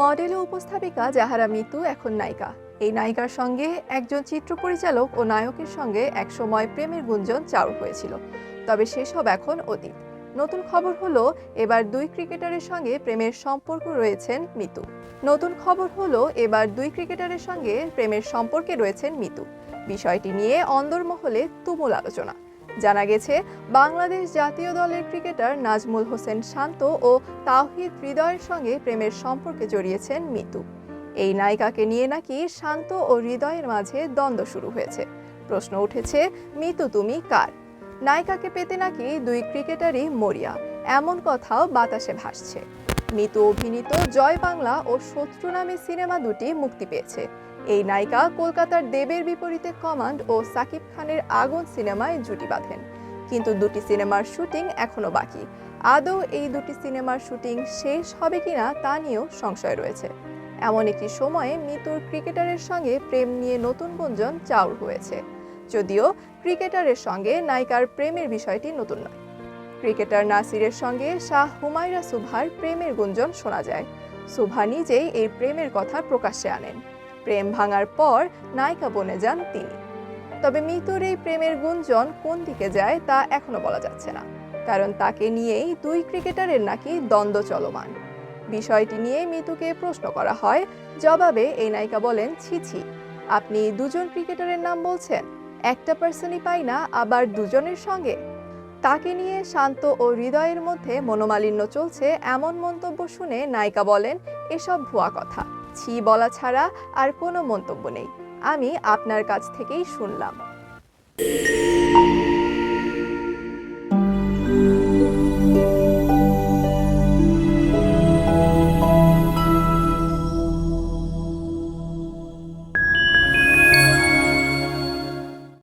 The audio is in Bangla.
মডেল ও উপস্থাপিকা জাহারা মিতু এখন নায়িকা। এই নায়িকার সঙ্গে একজন চিত্র পরিচালক ও নায়কের সঙ্গে একসময় প্রেমের গুঞ্জন চাউর হয়েছিল। তবে সেসব এখন অতীত। নতুন খবর হলো, এবার দুই ক্রিকেটারের সঙ্গে প্রেমের সম্পর্ক রয়েছেন মিতু। নতুন খবর হলো, এবার দুই ক্রিকেটারের সঙ্গে প্রেমের সম্পর্কে রয়েছেন মিতু। বিষয়টি নিয়ে অন্দরমহলে তুমুল আলোচনা। জানা গেছে, বাংলাদেশ জাতীয় দলের ক্রিকেটার নাজমুল হোসেন শান্ত ও তাওহিদ হৃদয়ের সঙ্গে প্রেমের সম্পর্কে জড়িয়েছেন মিতু। এই নায়িকাকে নিয়ে নাকি শান্ত ও হৃদয়ের মাঝে দ্বন্দ্ব শুরু হয়েছে। প্রশ্ন উঠেছে, মিতু তুমি কার? নায়িকাকে পেতে নাকি দুই ক্রিকেটারই মরিয়া? এমন কথাও বাতাসে ভাসছে। মিতু অভিনীত জয় বাংলা ও শত্রু নামে সিনেমা দুটি মুক্তি পেয়েছে। এই নায়িকা কলকাতার দেবের বিপরীতে কমান্ড ও সাকিব খানের আগুন সিনেমায় জুটি বাঁধেন। কিন্তু দুটি সিনেমার শুটিং এখনও বাকি। আদৌ এই দুটি সিনেমার শুটিং শেষ হবে কিনা তা নিয়েও সংশয় রয়েছে। এমন একটি সময়ে মিতুর ক্রিকেটারের সঙ্গে প্রেম নিয়ে নতুন গুঞ্জন চাউর হয়েছে। যদিও ক্রিকেটারের সঙ্গে নায়িকার প্রেমের বিষয়টি নতুন নয়। ক্রিকেটার নাসিরের সঙ্গে শাহ হুমায়রা সুভার প্রেমের গুঞ্জন শোনা যায়। সুভা নিজেই এই প্রেমের কথা প্রকাশ্যে আনেন। প্রেম ভাঙার পর নায়িকা বনে যান তিনি। তবে মিতুর এই প্রেমের গুঞ্জন কোন দিকে যায় তা এখনও বলা যাচ্ছে না। কারণ তাকে নিয়েই দুই ক্রিকেটারের নাকি দ্বন্দ্ব চলমান। বিষয়টি নিয়ে মিতুকে প্রশ্ন করা হয়, জবাবে এই নায়িকা বলেন, ছি ছি, আপনি দুজন ক্রিকেটারের নাম বলছেন, একটা পার্সনই পাই না, আবার দুজনের সঙ্গে? তাকে নিয়ে শান্ত ও হৃদয়ের মধ্যে মনোমালিন্য চলছে এমন মন্তব্য শুনে নায়িকা বলেন, এসব ভুয়া কথা। ছি বলা ছাড়া আর কোনো মন্তব্য নেই। আমি আপনার কাছ থেকেই শুনলাম।